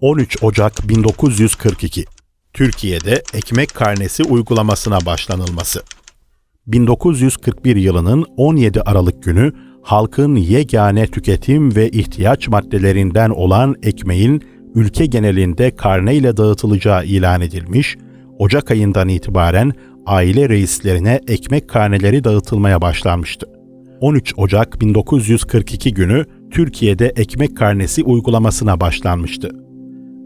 13 Ocak 1942 Türkiye'de ekmek karnesi uygulamasına başlanılması. 1941 yılının 17 Aralık günü halkın yegane tüketim ve ihtiyaç maddelerinden olan ekmeğin ülke genelinde karneyle dağıtılacağı ilan edilmiş, Ocak ayından itibaren aile reislerine ekmek karneleri dağıtılmaya başlanmıştı. 13 Ocak 1942 günü Türkiye'de ekmek karnesi uygulamasına başlanmıştı.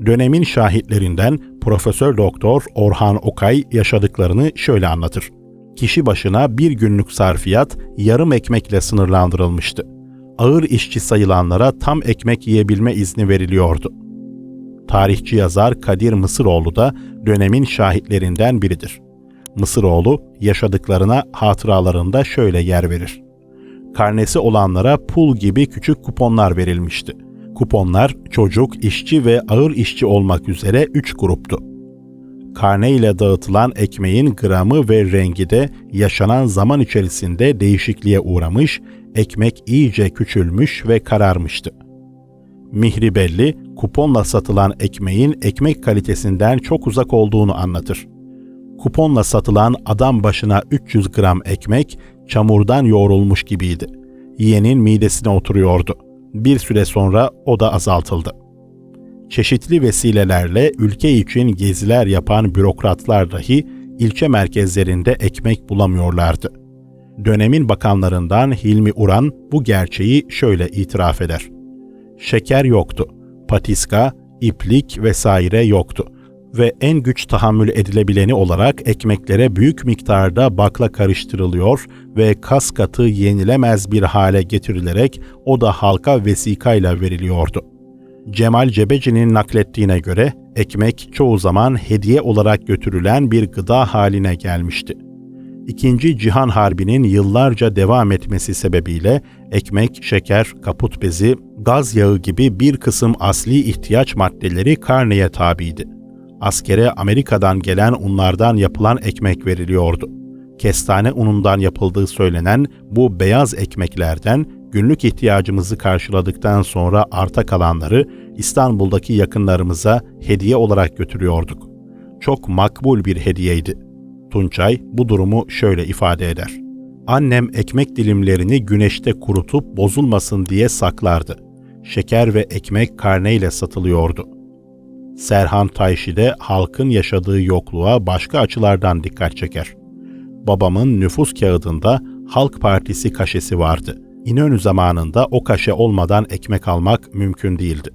Dönemin şahitlerinden Profesör Doktor Orhan Okay yaşadıklarını şöyle anlatır. Kişi başına bir günlük sarfiyat yarım ekmekle sınırlandırılmıştı. Ağır işçi sayılanlara tam ekmek yiyebilme izni veriliyordu. Tarihçi yazar Kadir Mısıroğlu da dönemin şahitlerinden biridir. Mısıroğlu yaşadıklarına hatıralarında şöyle yer verir. Karnesi olanlara pul gibi küçük kuponlar verilmişti. Kuponlar çocuk, işçi ve ağır işçi olmak üzere üç gruptu. Karne ile dağıtılan ekmeğin gramı ve rengi de yaşanan zaman içerisinde değişikliğe uğramış, ekmek iyice küçülmüş ve kararmıştı. Mihri belli, kuponla satılan ekmeğin ekmek kalitesinden çok uzak olduğunu anlatır. Kuponla satılan adam başına 300 gram ekmek çamurdan yoğrulmuş gibiydi. Yiyenin midesine oturuyordu. Bir süre sonra o da azaltıldı. Çeşitli vesilelerle ülke için geziler yapan bürokratlar dahi ilçe merkezlerinde ekmek bulamıyorlardı. Dönemin bakanlarından Hilmi Uran bu gerçeği şöyle itiraf eder. Şeker yoktu, patiska, iplik vesaire yoktu ve en güç tahammül edilebileni olarak ekmeklere büyük miktarda bakla karıştırılıyor ve kas katı yenilemez bir hale getirilerek o da halka vesikayla veriliyordu. Cemal Cebeci'nin naklettiğine göre ekmek çoğu zaman hediye olarak götürülen bir gıda haline gelmişti. İkinci Cihan Harbi'nin yıllarca devam etmesi sebebiyle ekmek, şeker, kaput bezi, gaz yağı gibi bir kısım asli ihtiyaç maddeleri karneye tabiydi askere Amerika'dan gelen unlardan yapılan ekmek veriliyordu. Kestane unundan yapıldığı söylenen bu beyaz ekmeklerden günlük ihtiyacımızı karşıladıktan sonra arta kalanları İstanbul'daki yakınlarımıza hediye olarak götürüyorduk. Çok makbul bir hediyeydi. Tunçay bu durumu şöyle ifade eder. Annem ekmek dilimlerini güneşte kurutup bozulmasın diye saklardı. Şeker ve ekmek karneyle satılıyordu.'' Serhan Tayşi de halkın yaşadığı yokluğa başka açılardan dikkat çeker. Babamın nüfus kağıdında Halk Partisi kaşesi vardı. İnönü zamanında o kaşe olmadan ekmek almak mümkün değildi.